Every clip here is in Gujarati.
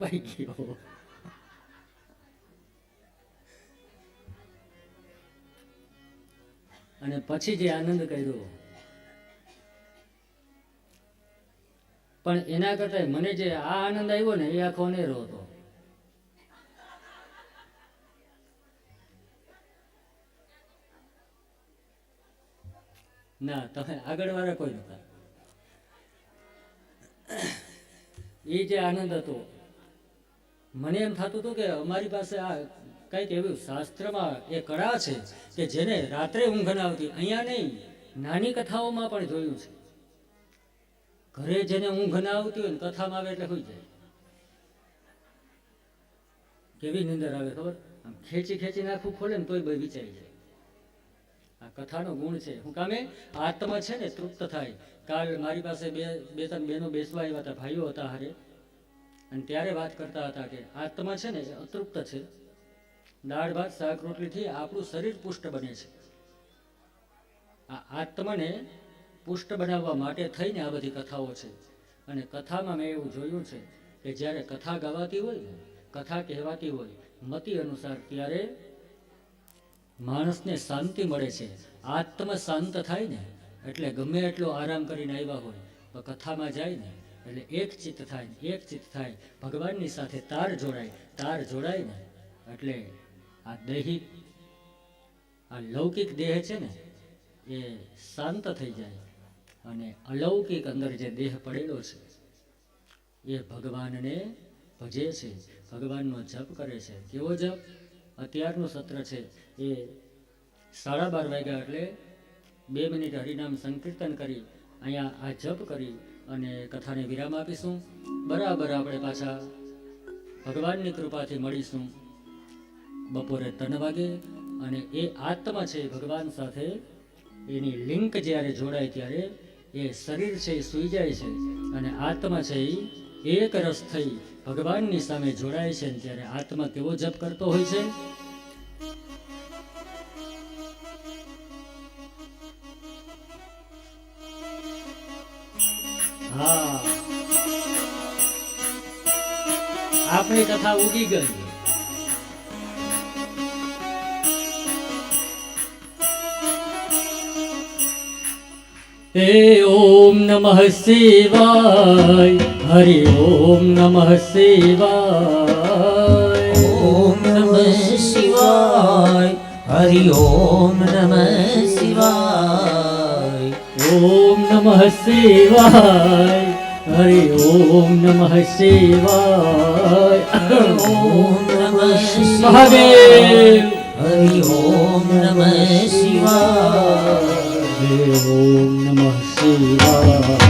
પાઈ you. અને પછી જે આનંદ કર્યો. પણ એના કરતા મને જે આ આનંદ આવ્યો ને એ આખો અનેરો હતો. ના, તમે આગળ વાળા કોઈ નતા એ જે આનંદ હતો મને એમ થતું હતું કે અમારી પાસે આ કંઈક એવું શાસ્ત્રમાં એ કળા છે કે જેને રાત્રે ઊંઘ ના આવતી. અહીંયા નહીં, નાની કથાઓમાં પણ જોયું છે. ઘરે જેને ઊંઘ ના આવતી હોય ને કથામાં આવે એટલે હોઈ જાય. કેવી નિંદર આવે ખબર? આમ ખેંચી ખેંચી નાખવું ખોલે ને તોય ભાઈ વિચારી જાય. આ કથાનો ગુણ છે. હું કામે? આત્મા છે ને તૃપ્ત થાય. કાલ મારી પાસે બે બે ત્રણ બહેનો બેસવા આવ્યા હતા, ભાઈઓ હતા હારે. અને ત્યારે વાત કરતા હતા કે આત્મા છે ને અતૃપ્ત છે. દાળ, ભાત, શાક, રોટલીથી આપણું શરીર પુષ્ટ બને છે. આ આત્માને પુષ્ટ બનાવવા માટે થઈને આ બધી કથાઓ છે. અને કથામાં મેં એવું જોયું છે કે જ્યારે કથા ગાવાતી હોય, કથા કહેવાતી હોય, મતિ અનુસાર ત્યારે માણસને શાંતિ મળે છે. આત્મ શાંત થાય ને, એટલે ગમે એટલો આરામ કરીને આવ્યા હોય, તો કથામાં જાય ને એટલે એક ચિત્ત થાય એક ચિત્ત થાય. ભગવાનની સાથે તાર જોડાય તાર જોડાય ને. એટલે આ દૈહિક આ લૌકિક દેહ છે ને, એ શાંત થઈ જાય. અને અલૌકિક અંદર જે દેહ પડેલો છે, એ ભગવાનને ભજે છે, ભગવાનનો જપ કરે છે. કેવો જપ? અત્યારનું સત્ર છે. એ સાડા બાર વાગ્યા એટલે બે મિનિટ હરિનામ સંકીર્તન કરી, અહીંયા આ જપ કરી અને કથાને વિરામ આપીશું. બરાબર આપણે પાછા ભગવાનની કૃપાથી મળીશું. બપોરે ત્રણ વાગે અને એ આત્મા છે ભગવાન સાથે, એની લિંક જ્યારે જોડાય ત્યારે એ શરીર છે એ સૂઈ જાય છે અને આત્મા છે એ એક રસ થઈ ભગવાનની સામે જોડાય છે ત્યારે આત્મા કેવો જપ કરતો હોય છે. હા. આપણી કથા ઉગી ગઈ. હે ઓમ નમઃ શિવાય, હરિ ઓમ નમઃ શિવાય. ઓમ નમઃ શિવાય, હરિ ઓમ નમઃ શિવાય. ઓમ નમઃ શિવાય. હરે ઓમ નમઃ શિવાય. ઓમ નમઃ મહાદેવ. હરિ ઓમ નમઃ શિવાય. ઓમ નમઃ શિવાય.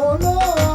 Oh, no, no.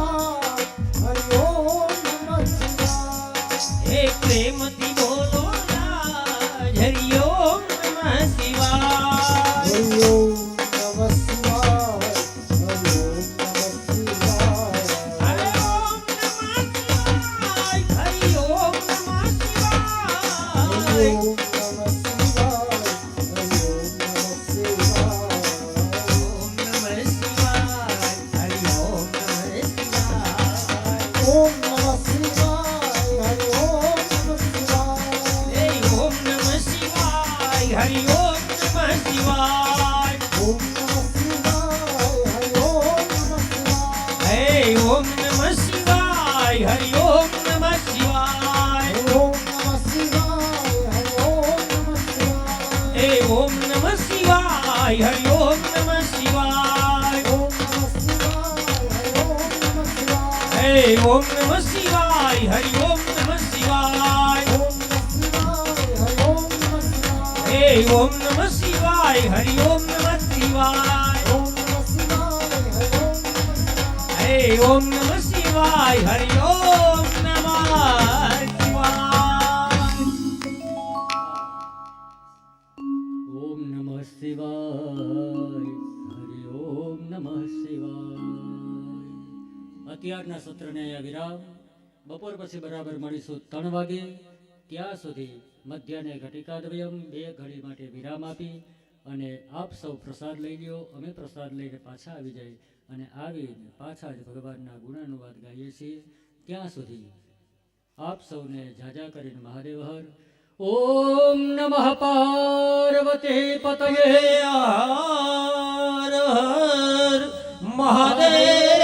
શિવાય હરિ ઓમ નમ શિવાય હે ઓમ નમ શિવાય હરિ ઓમ નમ શિવાય હે ઓમ નમ શિવાય હરિ ઓમ નમ શિવાય ઓમ નમ શિવાય હરિ ઓમ શિવાય, હરિ ઓમ નમઃ શિવાય. અત્યારના સત્રને અહીંયા વિરામ. બપોર પછી બરાબર મળીશું ત્રણ વાગે. ત્યાં સુધી મધ્યાહ્ને ઘટિકાદ્વયમ બે ઘડી માટે વિરામ આપી અને આપ સૌ પ્રસાદ લઈ લ્યો. અમે પ્રસાદ લઈને પાછા આવી જાય અને આવીને પાછા જ ભગવાનના ગુણાનુવાદ ગાઈએ છીએ. ત્યાં સુધી આપ સૌને જાજા કરીને મહાદેવ હર. નમઃ પાર્વતી પતયે હર હર મહાદેવ